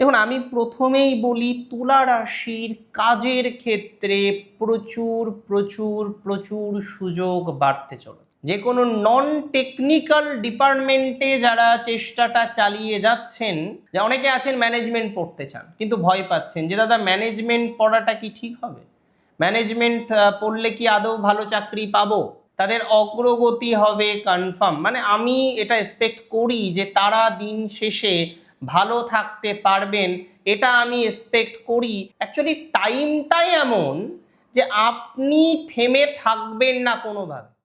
দেখুন, আমি প্রথমেই বলি তুলা রাশির কাজের ক্ষেত্রে প্রচুর প্রচুর প্রচুর সুযোগ বাড়তে চলে যে কোনো নন টেকনিক্যাল ডিপার্টমেন্টে যারা চেষ্টাটা চালিয়ে যাচ্ছেন, যে অনেকে আছেন ম্যানেজমেন্ট পড়তে চান, কিন্তু ভয় পাচ্ছেন যে, দাদা ম্যানেজমেন্ট পড়াটা কি ঠিক হবে? ম্যানেজমেন্ট পড়লে কি আদৌ ভালো চাকরি পাবো? তাদের অগ্রগতি হবে কনফার্ম মানে আমি এটা এক্সপেক্ট করি যে, তারা দিন শেষে ভালো থাকতে পারবেন, এটা আমি এক্সপেক্ট করি। অ্যাকচুয়ালি টাইমটাই এমন যে আপনি থেমে থাকবেন না কোনোভাবে।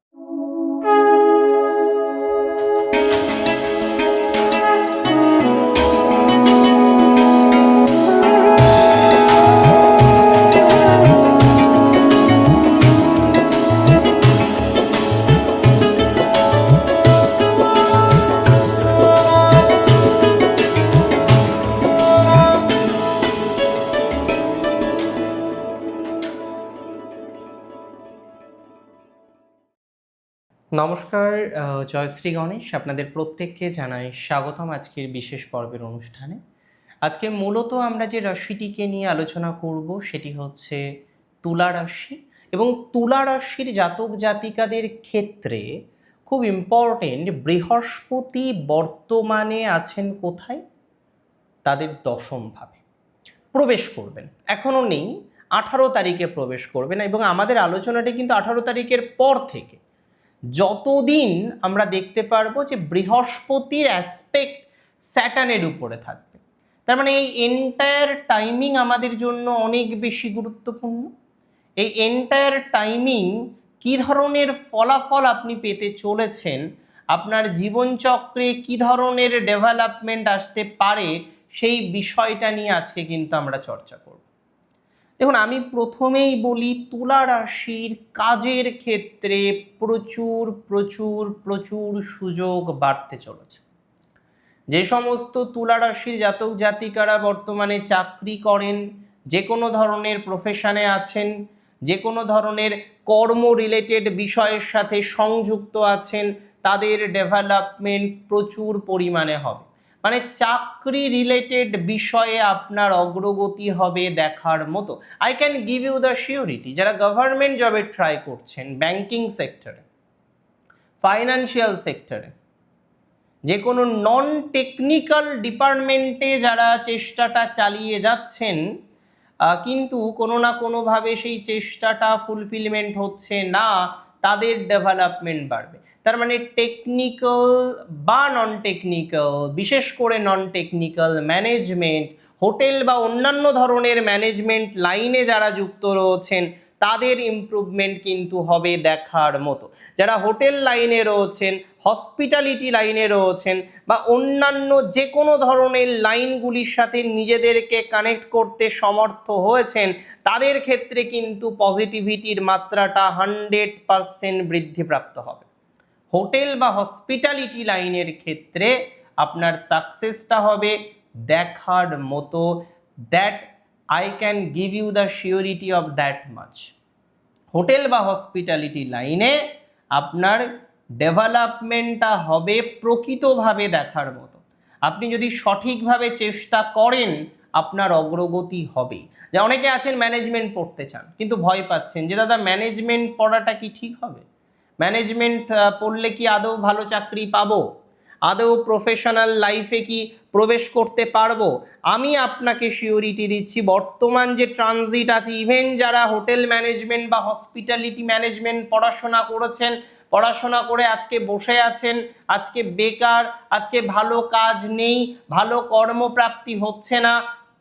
নমস্কার জয়শ্রী গণেশ, আপনাদের প্রত্যেককে জানাই স্বাগতম আজকের বিশেষ পর্বের অনুষ্ঠানে। আজকে মূলত আমরা যে রাশিটিকে নিয়ে আলোচনা করব সেটি হচ্ছে তুলা রাশি এবং তুলা রাশির জাতক জাতিকাদের ক্ষেত্রে খুব ইম্পর্টেন্ট বৃহস্পতি বর্তমানে আছেন কোথায়? তাদের দশম ভাবে। প্রবেশ করবেন। এখনও নেই, আঠারো তারিখে প্রবেশ করবেন এবং আমাদের আলোচনাটি কিন্তু আঠারো তারিখের পর থেকে। যতদিন আমরা দেখতে পারব যে বৃহস্পতির অ্যাসপেক্ট স্যাটানের উপরে থাকবে। তার মানে এই এন্টায়ার টাইমিং আমাদের জন্য অনেক বেশি গুরুত্বপূর্ণ। এই এন্টায়ার টাইমিং কী ধরনের ফলাফল আপনি পেতে চলেছেন, আপনার জীবনচক্রে কী ধরনের ডেভেলপমেন্ট আসতে পারে, সেই বিষয়টা নিয়ে আজকে কিন্তু আমরা চর্চা করব। দেখুন, আমি প্রথমেই বলি তুলা রাশির কাজের ক্ষেত্রে প্রচুর প্রচুর প্রচুর সুযোগ বাড়তে চলেছে। যে সমস্ত তুলা রাশির জাতক জাতিকারা বর্তমানে চাকরি করেন, যে কোনো ধরনের প্রফেশনে আছেন, যে কোনো ধরনের কর্ম রিলেটেড বিষয়ের সাথে সংযুক্ত আছেন, তাদের ডেভেলপমেন্ট প্রচুর পরিমাণে হবে। মানে চাকরি রিলেটেড বিষয়ে আপনার অগ্রগতি হবে দেখার মতো। I can give you the surety যারা গভর্নমেন্ট জবে ট্রাই করছেন ব্যাংকিং সেক্টরে ফাইন্যান্সিয়াল সেক্টরে যে কোনো নন টেকনিক্যাল ডিপার্টমেন্টে যারা চেষ্টাটা চালিয়ে যাচ্ছেন কিন্তু কোনো না কোনোভাবে সেই চেষ্টাটা ফুলফিলমেন্ট হচ্ছে না, তাদের ডেভেলপমেন্ট বাড়বে। তার মানে টেকনিক্যাল বা নন টেকনিক্যাল বিশেষ করে নন টেকনিক্যাল ম্যানেজমেন্ট হোটেল বা অন্যান্য ধরনের ম্যানেজমেন্ট লাইনে যারা যুক্ত রয়েছেন, তাদের ইমপ্রুভমেন্ট কিন্তু হবে দেখার মতো। যারা হোটেল লাইনে রয়েছেন হসপিটালিটি লাইনে রয়েছেন বা অন্যান্য যে কোনো ধরনের লাইনগুলির সাথে নিজেদেরকে কানেক্ট করতে সমর্থ হয়েছেন, তাদের ক্ষেত্রে কিন্তু পজিটিভিটির মাত্রাটা হান্ড্রেড পারসেন্ট বৃদ্ধিপ্রাপ্ত হবে। হোটেল বা হসপিটালিটি লাইনের ক্ষেত্রে আপনার সাকসেসটা হবে দেখার মতো। That I can give you the surety of that much hotel বা হসপিটালিটি লাইনে আপনার ডেভেলপমেন্টটা হবে প্রকৃতভাবে দেখার মতো। আপনি যদি সঠিকভাবে চেষ্টা করেন, আপনার অগ্রগতি হবে। যে অনেকে আছেন ম্যানেজমেন্ট পড়তে চান, কিন্তু ভয় পাচ্ছেন যে, দাদা ম্যানেজমেন্ট পড়াটা কি ঠিক হবে? ম্যানেজমেন্ট পড়লে কি আদৌ ভালো চাকরি পাবো? আদৌ প্রফেশনাল লাইফে কি প্রবেশ করতে পারব? আমি আপনাকে শিওরিটি দিচ্ছি, বর্তমান যে ট্রানজিট আছে ইভেন যারা হোটেল ম্যানেজমেন্ট বা হসপিটালিটি ম্যানেজমেন্ট পড়াশোনা করেছেন, পড়াশোনা করে আজকে বসে আছেন, আজকে বেকার, আজকে ভালো কাজ নেই, ভালো কর্মপ্রাপ্তি হচ্ছে না,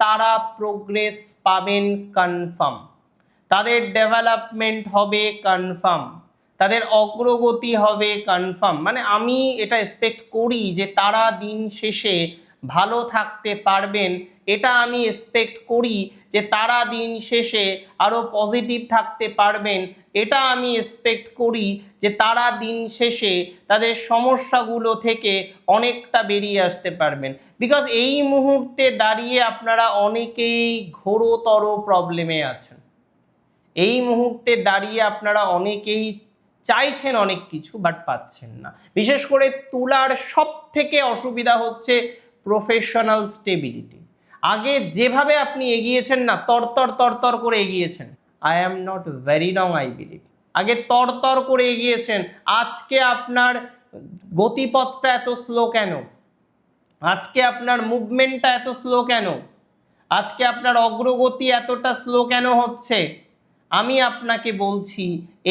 তারা প্রোগ্রেস পাবেন কনফার্ম তাদের ডেভেলপমেন্ট হবে কনফার্ম তাদের অগ্রগতি হবে কনফার্ম মানে আমি এটা এক্সপেক্ট করি যে তারা দিন শেষে ভালো থাকতে পারবেন। এটা আমি এক্সপেক্ট করি যে তারা দিন শেষে আরও পজিটিভ থাকতে পারবেন। এটা আমি এক্সপেক্ট করি যে তারা দিন শেষে তাদের সমস্যাগুলো থেকে অনেকটা বেরিয়ে আসতে পারবেন। বিকজ এই মুহূর্তে দাঁড়িয়ে আপনারা অনেকেই ঘোরতর প্রবলেমে আছেন। এই মুহূর্তে দাঁড়িয়ে আপনারা অনেকেই চাইছেন অনেক কিছু বাট পাচ্ছেন না। বিশেষ করে তুলার সব থেকে অসুবিধা হচ্ছে প্রফেশনাল স্টেবিলিটি আগে যেভাবে আপনি এগিয়েছেন না, তরতর তরতর করে এগিয়েছেন। I am not very wrong I believe আগে তরতর করে এগিয়েছেন, আজকে আপনার গতিপথটা এত স্লো কেন? আজকে আপনার মুভমেন্টটা এত স্লো কেন? আজকে আপনার অগ্রগতি এতটা স্লো কেন হচ্ছে? আমি আপনাকে বলছি,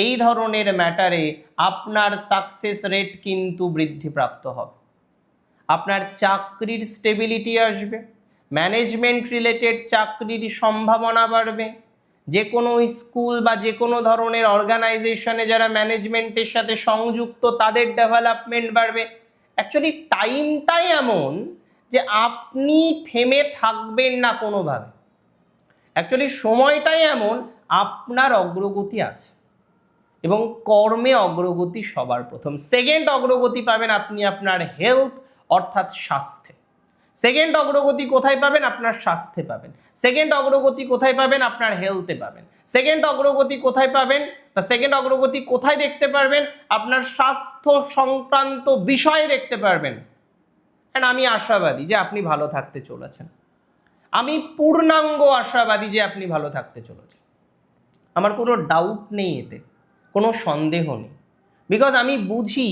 এই ধরনের ম্যাটারে আপনার সাকসেস রেট কিন্তু বৃদ্ধিপ্রাপ্ত হবে। আপনার চাকরির স্টেবিলিটি আসবে ম্যানেজমেন্ট রিলেটেড চাকরির সম্ভাবনা বাড়বে, যে কোনো স্কুল বা যে কোনো ধরনের অর্গানাইজেশনে যারা ম্যানেজমেন্টের সাথে সংযুক্ত, তাদের ডেভেলপমেন্ট বাড়বে। অ্যাকচুয়ালি টাইমটাই এমন যে আপনি থেমে থাকবেন না কোনোভাবে। অ্যাকচুয়ালি সময়টাই এমন আপনার অগ্রগতি আছে। এবং কর্মে অগ্রগতি সবার প্রথম। সেকেন্ড অগ্রগতি পাবেন আপনি আপনার হেলথ অর্থাৎ স্বাস্থ্যে। সেকেন্ড অগ্রগতি কোথায় পাবেন? আপনার স্বাস্থ্যে পাবেন। সেকেন্ড অগ্রগতি কোথায় পাবেন? আপনার হেলথে পাবেন। সেকেন্ড অগ্রগতি কোথায় পাবেন? বা সেকেন্ড অগ্রগতি কোথায় দেখতে পারবেন? আপনার স্বাস্থ্য সংক্রান্ত বিষয়ে দেখতে পারবেন। And আমি আশাবাদী যে আপনি ভালো থাকতে চলেছেন। আমি পূর্ণাঙ্গ আশাবাদী যে আপনি ভালো থাকতে চলেছেন। আমার কোনো ডাউট নেই এতে, কোনো সন্দেহ নেই। বিকজ আমি বুঝি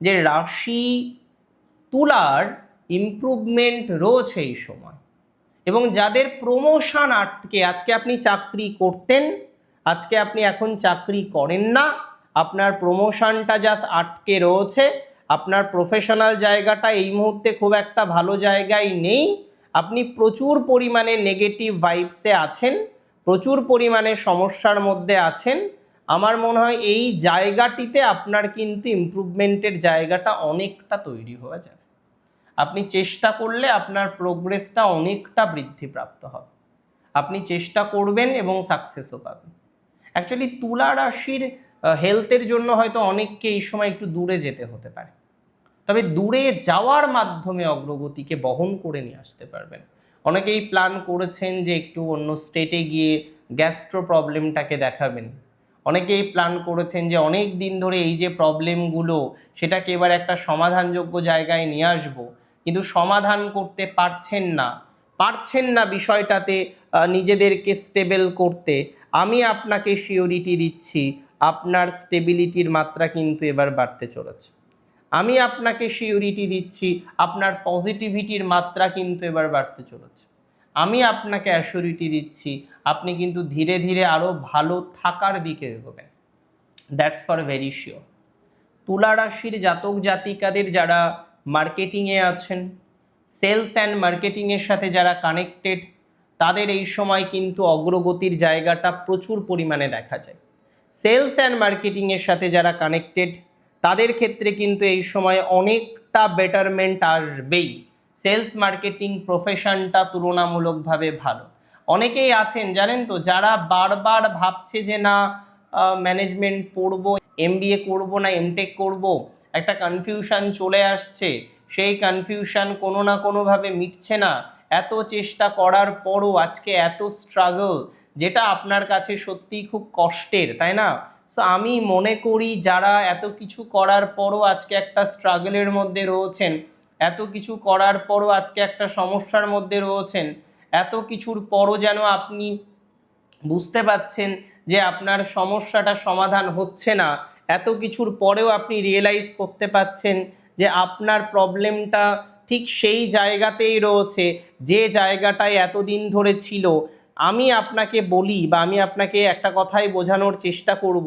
যে রাশি তুলার ইমপ্রুভমেন্ট রয়েছে এই সময়। এবং যাদের প্রমোশন আটকে, আজকে আপনি চাকরি করতেন, আজকে আপনি এখন চাকরি করেন না, আপনার প্রমোশনটা জাস্ট আটকে রয়েছে, আপনার প্রফেশনাল জায়গাটা এই মুহূর্তে খুব একটা ভালো জায়গায় নেই, আপনি প্রচুর পরিমাণে নেগেটিভ ভাইবসে আছেন প্রচুর পরিমাণে সমস্যার মধ্যে আছেন। আমার মনে হয় এই জায়গাটিতে আপনার কিন্তু ইমপ্রুভমেন্টের জায়গাটা অনেকটা তৈরি হওয়া যাবে। আপনি চেষ্টা করলে আপনার প্রোগ্রেসটা অনেকটা বৃদ্ধিপ্রাপ্ত হবে। আপনি চেষ্টা করবেন এবং সাকসেসও পাবেন। অ্যাকচুয়ালি তুলা রাশির হেলথের জন্য হয়তো অনেককে এই সময় একটু দূরে যেতে হতে পারে। তবে দূরে যাওয়ার মাধ্যমে অগ্রগতিকে বহন করে নিয়ে আসতে পারবেন। অনেকেই প্ল্যান করেছেন যে একটু অন্য স্টেটে গিয়ে গ্যাস্ট্রো প্রবলেমটাকে দেখাবেন। অনেকেই প্ল্যান করেছেন যে অনেক দিন ধরে এই যে প্রবলেমগুলো সেটাকে এবার একটা সমাধানযোগ্য জায়গায় নিয়ে আসব। কিন্তু সমাধান করতে পারছেন না। পারছেন না বিষয়টাতে নিজেদেরকে স্টেবল করতে। আমি আপনাকে শিওরিটি দিচ্ছি, আপনার স্টেবিলিটির মাত্রা কিন্তু এবার বাড়তে চলেছে। আমি আপনাকে শিওরিটি দিচ্ছি, আপনার পজিটিভিটির মাত্রা কিন্তু এবার বাড়তে চলেছে। আমি আপনাকে অ্যাসিউরিটি দিচ্ছি, আপনি কিন্তু ধীরে ধীরে আরও ভালো থাকার দিকে এগোবেন। দ্যাটস ফর ভেরি শিওর তুলা রাশির জাতক জাতিকাদের যারা মার্কেটিংয়ে আছেন সেলস অ্যান্ড মার্কেটিংয়ের সাথে যারা কানেক্টেড তাদের এই সময় কিন্তু অগ্রগতির জায়গাটা প্রচুর পরিমাণে দেখা যায়। সেলস অ্যান্ড মার্কেটিংয়ের সাথে যারা কানেক্টেড তাদের ক্ষেত্রে কিন্তু এই সময় অনেকটা বেটারমেন্ট আসবেই। সেলস মার্কেটিং প্রফেশনটা তুলনামূলকভাবে ভালো। অনেকেই আছেন, জানেন তো, যারা বারবার ভাবছে যে না ম্যানেজমেন্ট পড়ব এম বিএ করব না এমটেক করব, একটা কনফিউশন চলে আসছে। সেই কনফিউশন কোনো না কোনোভাবে মিটছে না। এত চেষ্টা করার পরও আজকে এত স্ট্রাগল যেটা আপনার কাছে সত্যিই খুব কষ্টের, তাই না? সো আমি মনে করি যারা এত কিছু করার পরও আজকে একটা স্ট্রাগলের মধ্যে রয়েছেন, এত কিছু করার পরও আজকে একটা সমস্যার মধ্যে রয়েছেন, এত কিছুর পরও যেন আপনি বুঝতে পাচ্ছেন যে আপনার সমস্যাটা সমাধান হচ্ছে না, এত কিছুর পরেও আপনি রিয়েলাইজ করতে পাচ্ছেন যে আপনার প্রবলেমটা ঠিক সেই জায়গাতেই রয়েছে, যে জায়গাটায় এতদিন ধরে ছিল আমি আপনাকে বলি বা আমি আপনাকে একটা কথাই বোঝানোর চেষ্টা করব,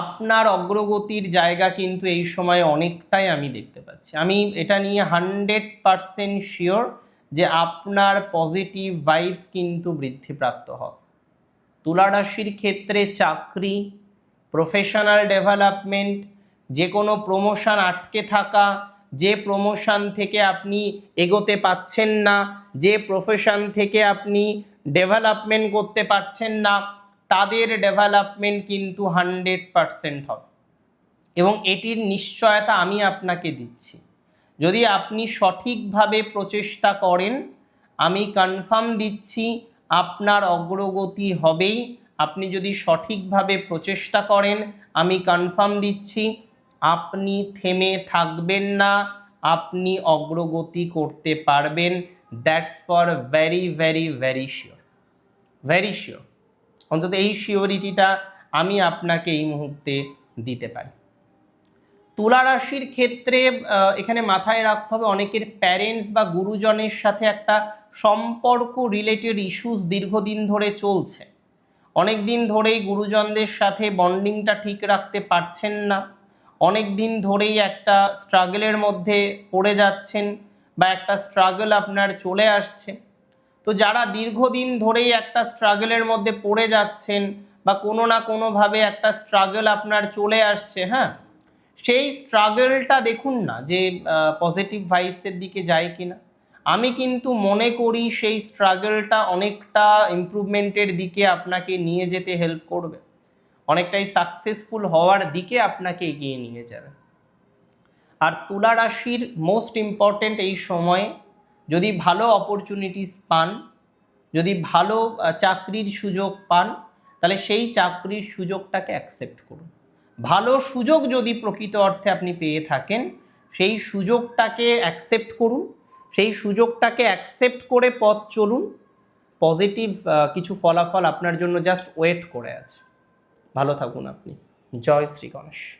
আপনার অগ্রগতির জায়গা কিন্তু এই সময় অনেকটাই আমি দেখতে পাচ্ছি। আমি এটা নিয়ে হান্ড্রেড পারসেন্ট শিওর যে আপনার পজিটিভ ভাইবস কিন্তু বৃদ্ধিপ্রাপ্ত হবে। তুলা রাশির ক্ষেত্রে চাকরি, প্রফেশনাল ডেভেলপমেন্ট যে কোনো প্রমোশন আটকে থাকা, যে প্রমোশন থেকে আপনি এগোতে পাচ্ছেন না, যে প্রফেশন থেকে আপনি ডেভেলপমেন্ট করতে পারছেন না, তাদের ডেভেলপমেন্ট কিন্তু হান্ড্রেড পারসেন্ট হবে। এবং এটির নিশ্চয়তা আমি আপনাকে দিচ্ছি। যদি আপনি সঠিকভাবে প্রচেষ্টা করেন, আমি কনফার্ম দিচ্ছি, আপনার অগ্রগতি হবেই। আপনি যদি সঠিকভাবে প্রচেষ্টা করেন, আমি কনফার্ম দিচ্ছি, আপনি থেমে থাকবেন না, আপনি অগ্রগতি করতে পারবেন। That's for very very very sure very sure অন্তত এই শিওরিটিটা আমি আপনাকে এই মুহূর্তে দিতে পারি। তুলা রাশির ক্ষেত্রে এখানে মাথায় রাখতে হবে অনেকের প্যারেন্টস বা গুরুজনের সাথে একটা সম্পর্ক রিলেটেড ইস্যুস দীর্ঘদিন ধরে চলছে। অনেক দিন ধরেই গুরুজনদের সাথে বন্ডিংটা ঠিক রাখতে পারছেন না। অনেক দিন ধরেই একটা স্ট্রাগলের মধ্যে পড়ে যাচ্ছেন বা একটা স্ট্রাগল আপনার চলে আসছে। তো যারা দীর্ঘদিন ধরেই একটা স্ট্রাগলের মধ্যে পড়ে যাচ্ছেন বা কোনো না কোনোভাবে একটা স্ট্রাগল আপনার চলে আসছে হ্যাঁ? সেই স্ট্রাগলটা দেখুন না যে পজিটিভ ভাইবসের দিকে যায় কিনা। আমি কিন্তু মনে করি সেই স্ট্রাগলটা অনেকটা ইমপ্রুভমেন্টের দিকে আপনাকে নিয়ে যেতে হেল্প করবে। অনেকটাই সাকসেসফুল হওয়ার দিকে আপনাকে এগিয়ে নিয়ে যাবে। আর তুলা রাশির মোস্ট ইম্পর্ট্যান্ট এই সময়ে যদি ভালো অপরচুনিটিস পান, যদি ভালো চাকরির সুযোগ পান, তাহলে সেই চাকরির সুযোগটাকে অ্যাকসেপ্ট করুন। ভালো সুযোগ যদি প্রকৃত অর্থে আপনি পেয়ে থাকেন, সেই সুযোগটাকে অ্যাকসেপ্ট করুন, সেই সুযোগটাকে অ্যাকসেপ্ট করে পথ চলুন পজিটিভ কিছু ফলাফল আপনার জন্য জাস্ট ওয়েট করে আছে। ভালো থাকুন আপনি। জয় শ্রী গণেশ।